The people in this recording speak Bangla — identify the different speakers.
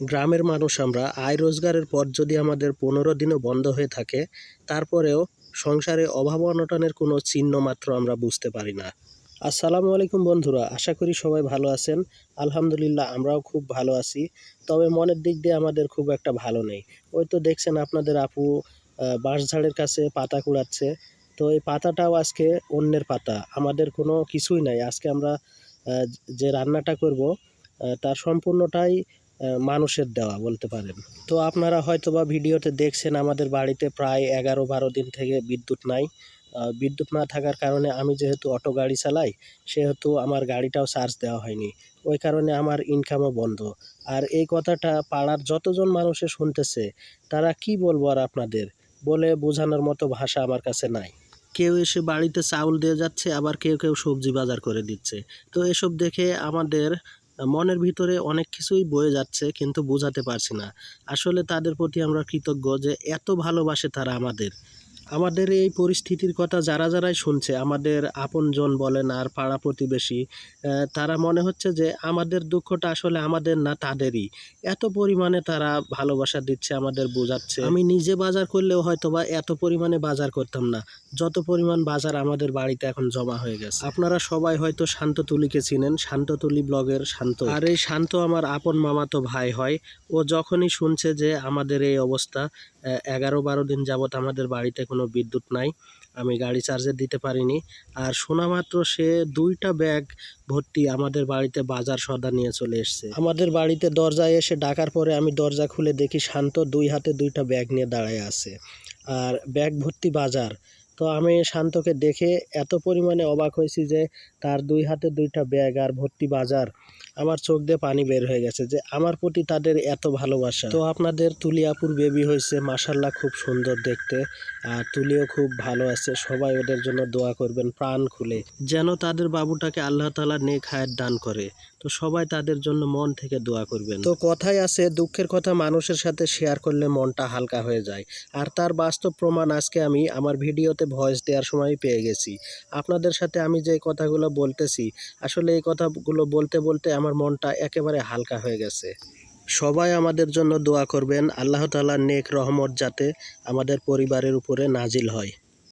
Speaker 1: গ্রামের মানুষ আমরা আয় রোজগারের পর যদি আমাদের পনেরো দিনও বন্ধ হয়ে থাকে, তারপরেও সংসারে অভাব অনটনের কোনো চিহ্ন মাত্র আমরা বুঝতে পারি না। আসসালামু আলাইকুম বন্ধুরা, আশা করি সবাই ভালো আছেন। আলহামদুলিল্লাহ, আমরাও খুব ভালো আছি। তবে মনের দিক দিয়ে আমাদের খুব একটা ভালো নেই। ওই তো দেখছেন আপনাদের আপু বাঁশঝাড়ের কাছে পাতা কুড়াচ্ছে। তো এই পাতাটাও আজকে অন্যের পাতা। আমাদের কোনো কিছুই নাই। আজকে আমরা যে রান্নাটা করব তার সম্পূর্ণটাই মানুষের দেওয়া বলতে পারেন। তো আপনারা হয়তোবা ভিডিওতে দেখছেন আমাদের বাড়িতে প্রায় এগারো বারো দিন থেকে বিদ্যুৎ নাই। বিদ্যুৎ না থাকার কারণে আমি যেহেতু অটো গাড়ি চালাই, সেহেতু আমার গাড়িটাও চার্জ দেওয়া হয়নি। ওই কারণে আমার ইনকামও বন্ধ। আর এই কথাটা পাড়ার যতজন মানুষে শুনতেছে, তারা কি বলব আর আপনাদের? বলে বোঝানোর মতো ভাষা আমার কাছে নাই। কেউ এসে বাড়িতে চাউল দিয়ে যাচ্ছে, আবার কেউ কেউ সবজি বাজার করে দিচ্ছে। তো এসব দেখে আমাদের মনের ভিতরে অনেক কিছুই বয়ে যাচ্ছে, কিন্তু বোঝাতে পারছি না। আসলে তাদের প্রতি আমরা কৃতজ্ঞ যে এত ভালোবাসে তারা আমাদের। আমাদের এই পরিস্থিতির কথা যারা যারাই শুনছে, আমাদের আপনজন বলেন আর পাড়া প্রতিবেশী তারা মনে হচ্ছে যে আমাদের দুঃখটা আসলে আমাদের না তাদেরই। এত পরিমাণে তারা ভালোবাসা দিচ্ছে, আমাদের বোঝাচ্ছে। আমি নিজে বাজার করলেও হয়তো বা এত পরিমাণে বাজার করতাম না। যত পরিমাণ বাজার আমাদের বাড়িতে এখন জমা হয়ে গেছে। আপনারা সবাই হয়তো শান্ত তুলিকে চিনেন শান্ত তুলি ব্লগের শান্ত। আর এই শান্ত আমার আপন মামাতো ভাই হয়। ও যখনই শুনছে যে আমাদের এই অবস্থা এগারো বারো দিন যাবত আমাদের বাড়িতে কোনো বিদ্যুৎ নাই। আমি গাড়ি চার্জে দিতে পারিনি। আর শোনা মাত্র সে দুইটা ব্যাগ ভর্তি আমাদের বাড়িতে বাজার সদা নিয়ে চলে এসছে। আমাদের বাড়িতে দরজায় এসে ডাকার পরে আমি দরজা খুলে দেখি শান্ত দুই হাতে দুইটা ব্যাগ নিয়ে দাঁড়ায় আছে। আর ব্যাগ ভর্তি বাজার। তো আমি শান্তকে দেখে এত পরিমাণে অবাক হয়েছি যে তার দুই হাতে দুইটা ব্যাগ আর ভর্তি বাজার। আমার চোখ দিয়ে পানি বের হয়ে গেছে যে আমার প্রতি তাদের এত ভালোবাসা। তো আপনাদের তুলিয়াপুর বেবি হয়েছে মাসাল্লাহ খুব সুন্দর দেখতে। আর তুলিও খুব ভালো আছে, সবাই ওদের জন্য দোয়া করবেন, প্রাণ খুলে। যেন তাদের বাবুটাকে আল্লাহ তালা নেক হায়াত দান করে। তো সবাই তাদের জন্য মন থেকে দোয়া করবেন। তো কথাই আছে, দুঃখের কথা মানুষের সাথে শেয়ার করলে মনটা হালকা হয়ে যায়। আর তার বাস্তব প্রমাণ আজকে আমি আমার ভিডিওতে ভয়েস দেওয়ার সময় পেয়ে গেছি। আপনাদের সাথে আমি যে কথাগুলো বলতেছি, আসলে এই কথাগুলো বলতে বলতে আমার মনটা একেবারে হালকা হয়ে গেছে। সবাই আমাদের জন্য দোয়া করবেন, আল্লাহ তাআলার নেক রহমত যাতে আমাদের পরিবারের উপরে নাজিল হয়।